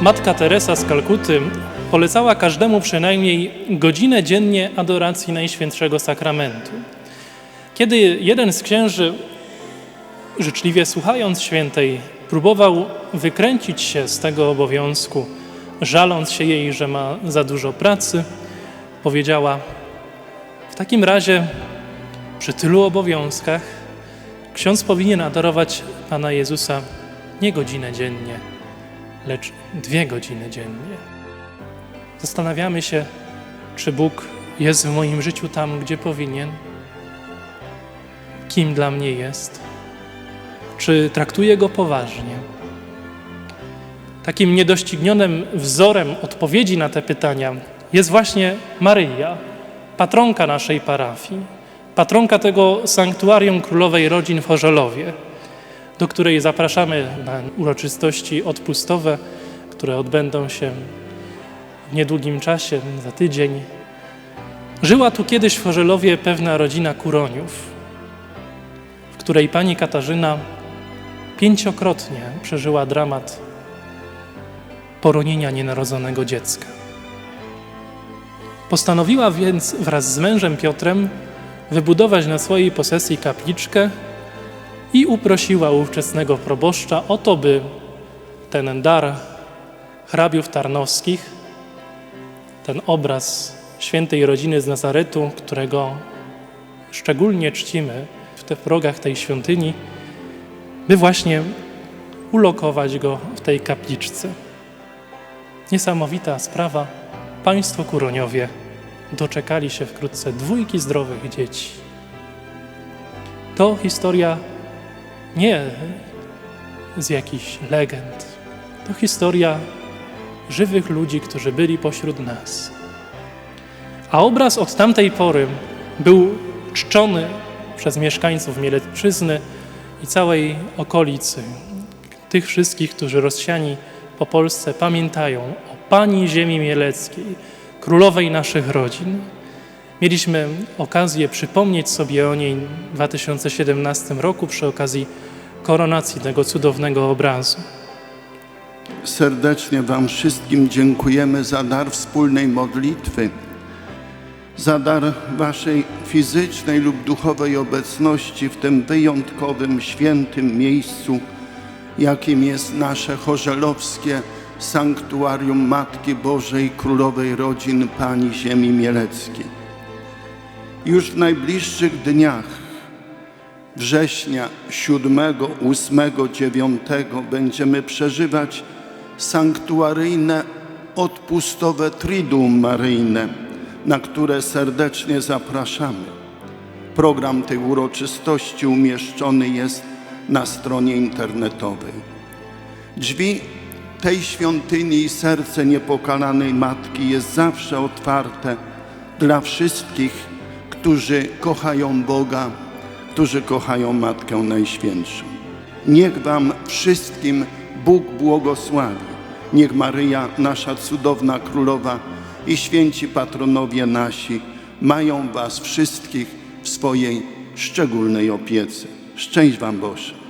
Matka Teresa z Kalkuty polecała każdemu przynajmniej godzinę dziennie adoracji Najświętszego Sakramentu. Kiedy jeden z księży, życzliwie słuchając świętej, próbował wykręcić się z tego obowiązku, żaląc się jej, że ma za dużo pracy, powiedziała: W takim razie, przy tylu obowiązkach, ksiądz powinien adorować Pana Jezusa nie godzinę dziennie, lecz dwie godziny dziennie. Zastanawiamy się, czy Bóg jest w moim życiu tam, gdzie powinien, kim dla mnie jest, czy traktuję go poważnie. Takim niedoścignionym wzorem odpowiedzi na te pytania jest właśnie Maryja, patronka naszej parafii, patronka tego sanktuarium Królowej Rodzin w Chorzelowie, do której zapraszamy na uroczystości odpustowe, które odbędą się w niedługim czasie, za tydzień. Żyła tu kiedyś w Chorzelowie pewna rodzina Kuroniów, w której pani Katarzyna pięciokrotnie przeżyła dramat poronienia nienarodzonego dziecka. Postanowiła więc wraz z mężem Piotrem wybudować na swojej posesji kapliczkę i uprosiła ówczesnego proboszcza o to, by ten dar hrabiów tarnowskich, ten obraz świętej rodziny z Nazaretu, którego szczególnie czcimy w tych progach tej świątyni, by właśnie ulokować go w tej kapliczce. Niesamowita sprawa. Państwo Kuroniowie doczekali się wkrótce dwójki zdrowych dzieci. To historia nie z jakichś legend. To historia żywych ludzi, którzy byli pośród nas. A obraz od tamtej pory był czczony przez mieszkańców Mielecczyzny i całej okolicy. Tych wszystkich, którzy rozsiani po Polsce pamiętają o Pani Ziemi Mieleckiej, królowej naszych rodzin. Mieliśmy okazję przypomnieć sobie o niej w 2017 roku przy okazji koronacji tego cudownego obrazu. Serdecznie Wam wszystkim dziękujemy za dar wspólnej modlitwy, za dar Waszej fizycznej lub duchowej obecności w tym wyjątkowym, świętym miejscu, jakim jest nasze chorzelowskie sanktuarium Matki Bożej Królowej Rodzin Pani Ziemi Mieleckiej. Już w najbliższych dniach września 7, 8, 9 będziemy przeżywać sanktuaryjne odpustowe Triduum Maryjne, na które serdecznie zapraszamy. Program tej uroczystości umieszczony jest na stronie internetowej. Drzwi tej świątyni i serce niepokalanej Matki jest zawsze otwarte dla wszystkich, którzy kochają Boga, którzy kochają Matkę Najświętszą. Niech Wam wszystkim Bóg błogosławi. Niech Maryja, nasza cudowna królowa i święci patronowie nasi mają Was wszystkich w swojej szczególnej opiece. Szczęść Wam Boże.